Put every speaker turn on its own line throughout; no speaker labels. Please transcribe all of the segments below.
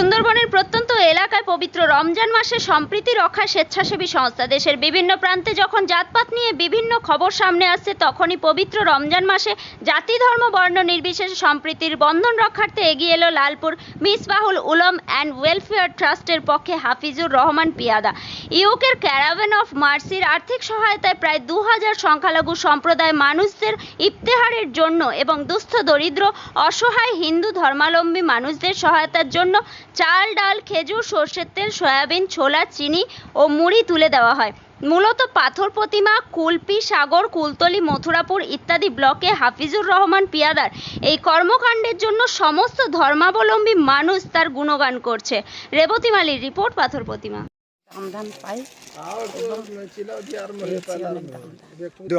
সুন্দরবনের প্রত্যন্ত এলাকায় পবিত্র রমজান মাসে সম্প্রীতি রক্ষা স্বেচ্ছাসেবী সংস্থা। দেশের বিভিন্ন প্রান্তে যখন জাতপাত নিয়ে বিভিন্ন খবর সামনে আসছে, তখনই পবিত্র রমজান মাসে জাতি, ধর্ম, বর্ণ নির্বিশেষে সম্প্রীতির বন্ধন রক্ষার্থে এগিয়ে এলো লালপুর মিসবাহুল উলম অ্যান্ড ওয়েলফেয়ার ট্রাস্টের পক্ষে হাফিজুর রহমান পিয়াদা। ইউকের ক্যারাভেন অফ মার্সির আর্থিক সহায়তায় প্রায় দু হাজার সংখ্যালঘু সম্প্রদায় মানুষদের ইফতেহারের জন্য এবং দুস্থ, দরিদ্র, অসহায়, হিন্দু ধর্মাবলম্বী মানুষদের সহায়তার জন্য চাল, ডাল খেজুর সর্ষের তেল সয়াবিন ছোলা চিনি ও মুড়ি তুলে দেওয়া হয়। মূলত পাথর প্রতিমা কুলপি সাগর কুলতলি মথুরাপুর ইত্যাদি ব্লকে হাফিজুর রহমান পিয়াদার এই কর্মকাণ্ডের জন্য সমস্ত ধর্মাবলম্বী মানুষ তার গুণগান করছে। রেবতী মালির রিপোর্ট পাথর প্রতিমা।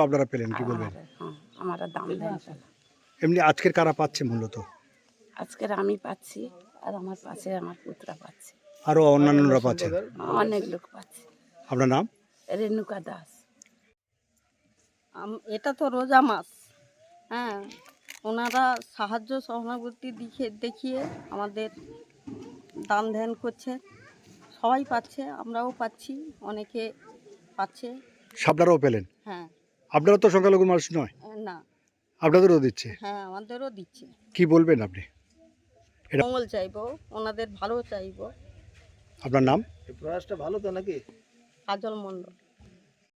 আপনারা পেলেন কি বলবেন?
আমার হ্যাঁ দাম
এমনি আজকের কারা পাচ্ছে মূলত?
আজকের আমি পাচ্ছি। আর আমার পাশে আমার পুত্রা পাচ্ছে।
আরও অন্যান্যরা পাচ্ছে।
অনেক লোক পাচ্ছে।
আপনার নাম?
রেণুকা দাস।
আম- এটা তো রোজা মাস। হ্যাঁ ওনারা সাহায্য সহানুভূতি দিখে দেখিয়ে আমাদের দান ধ্যান করছে। সবাই পাচ্ছে আমরাও পাচ্ছি অনেকে পাচ্ছে।
আপনারাও পেলেন?
হ্যাঁ।
আপনারা তো সংখ্যালঘু মানুষ নয়।
না।
আপনাদেরও দিচ্ছে?
হ্যাঁ আমাদেরও দিচ্ছে।
কি বলবেন আপনি?
মঙ্গল চাইব ওনাদের ভালো চাইব।
আপনার নাম?
প্রয়াসটা ভালো তো নাকি? আজল মণ্ডল।